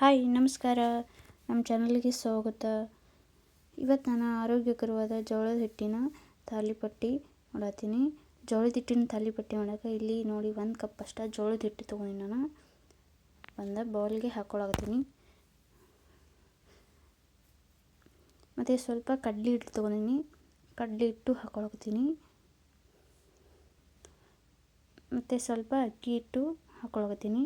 Hi, ನಮಸ್ಕಾರ. ನಮ್ಮ ಚಾನಲ್ಗೆ ಸ್ವಾಗತ. ಇವತ್ತು ನಾನು ಆರೋಗ್ಯಕರವಾದ ಜೋಳದ ಹಿಟ್ಟಿನ ತಾಲಿಪಟ್ಟಿ ಮಾಡತ್ತೀನಿ. ಜೋಳದ ಹಿಟ್ಟಿನ ತಾಲಿಪಟ್ಟಿ ಮಾಡೋಕೆ ಇಲ್ಲಿ ನೋಡಿ ಒಂದು ಕಪ್ ಅಷ್ಟ ಜೋಳದ ಹಿಟ್ಟು ತೊಗೊಂಡು ನಾನು. ಒಂದು ಬೌಲ್ಗೆ ಹಾಕ್ಕೊಳಕತ್ತೀನಿ ಮತ್ತು ಸ್ವಲ್ಪ ಕಡ್ಲಿ ಹಿಟ್ಟು ತೊಗೊಂಡಿನಿ. ಕಡ್ಲಿ ಹಿಟ್ಟು ಹಾಕ್ಕೊಳಕತ್ತೀನಿ ಮತ್ತು ಸ್ವಲ್ಪ ಅಕ್ಕಿ ಹಿಟ್ಟು ಹಾಕ್ಕೊಳಕತ್ತೀನಿ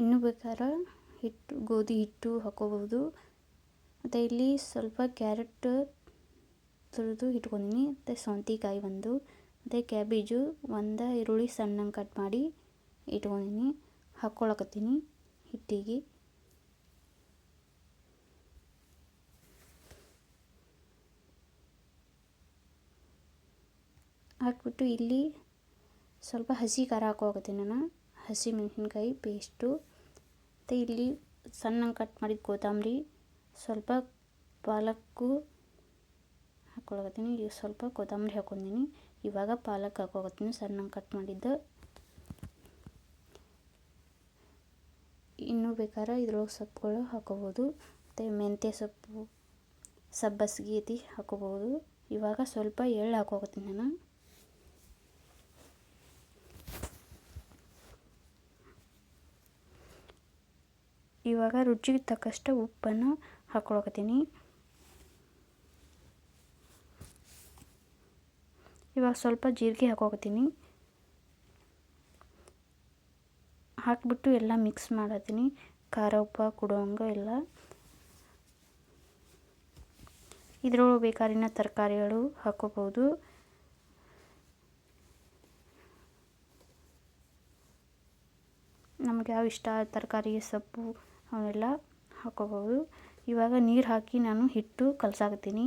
ಇನ್ನೂ ಬೇಕಾದ್ರೆ ಹಿಟ್ಟು, ಗೋಧಿ ಹಿಟ್ಟು ಹಾಕೋಬೋದು ಮತ್ತು ಇಲ್ಲಿ ಸ್ವಲ್ಪ ಕ್ಯಾರೆಟ್ ತುರಿದು ಇಟ್ಕೊಂಡಿನಿ. ಮತ್ತು ಸೌಂತಿಕಾಯಿ ಒಂದು, ಮತ್ತು ಕ್ಯಾಬೇಜು ಒಂದು, ಈರುಳ್ಳಿ ಸಣ್ಣಗೆ ಕಟ್ ಮಾಡಿ ಇಟ್ಕೊಂಡಿನಿ. ಹಾಕ್ಕೊಳಕತ್ತೀನಿ ಹಿಟ್ಟಿಗೆ. ಹಾಕ್ಬಿಟ್ಟು ಇಲ್ಲಿ ಸ್ವಲ್ಪ ಹಸಿ ಖಾರ ಹಾಕೋಕತ್ತೀನಿ ನಾನು. ಹಸಿ ಮೆಣಸಿನ್ಕಾಯಿ ಪೇಸ್ಟು ಮತ್ತು ಇಲ್ಲಿ ಸಣ್ಣಗೆ ಕಟ್ ಮಾಡಿದ ಕೊತ್ತಂಬರಿ ಸ್ವಲ್ಪ ಪಾಲಕ್ಕು ಹಾಕ್ಕೊಳಕತ್ತೀನಿ ಈಗ ಸ್ವಲ್ಪ ಕೊತ್ತಂಬರಿ ಹಾಕ್ಕೊಂಡಿನಿ ಇವಾಗ ಪಾಲಕ್ ಹಾಕೋಕತ್ತೀನಿ ಸಣ್ಣಂಗೆ ಕಟ್ ಮಾಡಿದ್ದು. ಇನ್ನೂ ಬೇಕಾದ್ರೆ ಇದ್ರೊಳಗೆ ಸೊಪ್ಪುಗಳು ಹಾಕೋಬೋದು. ಮತ್ತು ಮೆಂತ್ಯ ಸೊಪ್ಪು, ಸಬ್ಬಸ್ಗಿ ಐತಿ ಹಾಕೋಬೋದು. ಇವಾಗ ಸ್ವಲ್ಪ ಎಳ್ಳು ಹಾಕೋಕತ್ತೀನಿ ನಾನು. ಇವಾಗ ರುಚಿಗೆ ತಕ್ಕಷ್ಟು ಉಪ್ಪನ್ನು ಹಾಕ್ಕೊಳಕತ್ತೀನಿ ಇವಾಗ ಸ್ವಲ್ಪ ಜೀರಿಗೆ ಹಾಕೋಕತ್ತೀನಿ ಹಾಕಿಬಿಟ್ಟು ಎಲ್ಲ ಮಿಕ್ಸ್ ಮಾಡತ್ತೀನಿ ಖಾರ, ಉಪ್ಪ, ಕೊಡುವಂಗೆ ಎಲ್ಲ. ಇದ್ರೊಳಗೆ ಬೇಕಾರಿನ ತರಕಾರಿಗಳು ಹಾಕೋಬೋದು ನಮಗೆ ಯಾವ ಇಷ್ಟ? ತರಕಾರಿ ಸೊಪ್ಪು ಅವೆಲ್ಲ ಹಾಕೋಬೋದು ಇವಾಗ ನೀರು ಹಾಕಿ ನಾನು ಹಿಟ್ಟು ಕಲಸಾಕತ್ತೀನಿ.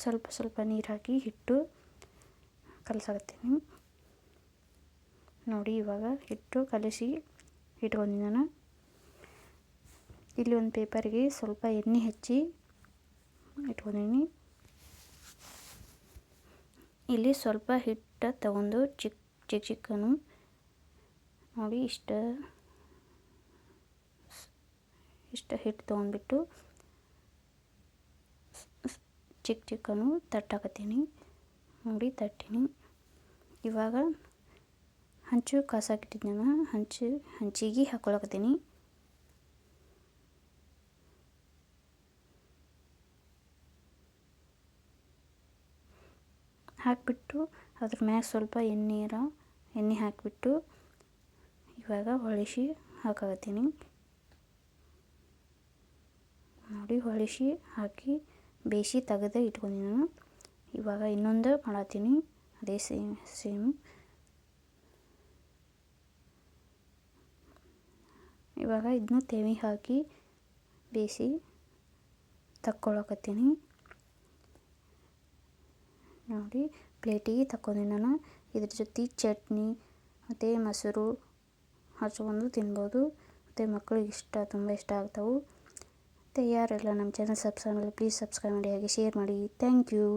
ಸ್ವಲ್ಪ ಸ್ವಲ್ಪ ನೀರು ಹಾಕಿ ಹಿಟ್ಟು ಕಲಸಾಕತ್ತೀನಿ. ನೋಡಿ ಇವಾಗ ಹಿಟ್ಟು ಕಲಸಿ ಇಟ್ಕೊಂಡಿನಿ ನಾನು. ಇಲ್ಲಿ ಒಂದು ಪೇಪರ್ಗೆ ಸ್ವಲ್ಪ ಎಣ್ಣೆ ಹಚ್ಚಿ ಇಟ್ಕೊಂಡಿನಿ ಇಲ್ಲಿ ಸ್ವಲ್ಪ ಹಿಟ್ಟು ತಗೊಂಡು ಚಿಕ್ಕ ಚಿಕ್ಕ ಚಿಕ್ಕನು ನೋಡಿ ಇಷ್ಟ ಇಷ್ಟ ಹಿಟ್ಟು ತೊಗೊಂಡ್ಬಿಟ್ಟು ಚಿಕ್ಕ ಚಿಕ್ಕನು ತಟ್ಟಾಕತ್ತೀನಿ. ನೋಡಿ ತಟ್ಟಿನಿ. ಇವಾಗ ಹಂಚು ಕಾಸಾಕಿಟ್ಟಿದ್ನ ಹಂಚು ಹಂಚಿಗೆ ಹಾಕ್ಕೊಳಕತ್ತೀನಿ ಹಾಕಿಬಿಟ್ಟು ಅದ್ರ ಮ್ಯಾಗ ಸ್ವಲ್ಪ ಎಣ್ಣೀರ ಎಣ್ಣೆ ಹಾಕಿಬಿಟ್ಟು ಇವಾಗ ಹೊಳಿಸಿ ಹಾಕಕತ್ತೀನಿ. ನೋಡಿ ಹೊಳಿಸಿ ಹಾಕಿ ಬೇಯಿಸಿ ತೆಗೆದು ಇಟ್ಕೊಂಡಿನಿ ನಾನು. ಇವಾಗ ಇನ್ನೊಂದು ಮಾಡತ್ತೀನಿ. ಅದೇ ಸೇಮ್ ಸೇಮ್. ಇವಾಗ ಇದನ್ನು ತೆವಿ ಹಾಕಿ ಬೇಯಿಸಿ ತಕ್ಕೊಳಕತ್ತೀನಿ. ನೋಡಿ. ಪ್ಲೇಟಿಗೆ ತಗೊಂಡು ನಾನು. ಇದ್ರ ಜೊತೆ ಚಟ್ನಿ, ಮತ್ತು ಮೊಸರು ಹಚ್ಕೊಂಡು ತಿನ್ಬೋದು. ಮತ್ತು ಮಕ್ಳಿಗೆ ಇಷ್ಟ, ತುಂಬ ಇಷ್ಟ ಆಗ್ತವೆ. ಮತ್ತು ಯಾರೆಲ್ಲ ನಮ್ಮ ಚಾನಲ್ ಸಬ್ಸ್ಕ್ರೈಬ್ ಮಾಡಿ ಪ್ಲೀಸ್ ಸಬ್ಸ್ಕ್ರೈಬ್ ಮಾಡಿ, ಹಾಗೆ ಶೇರ್ ಮಾಡಿ. Thank you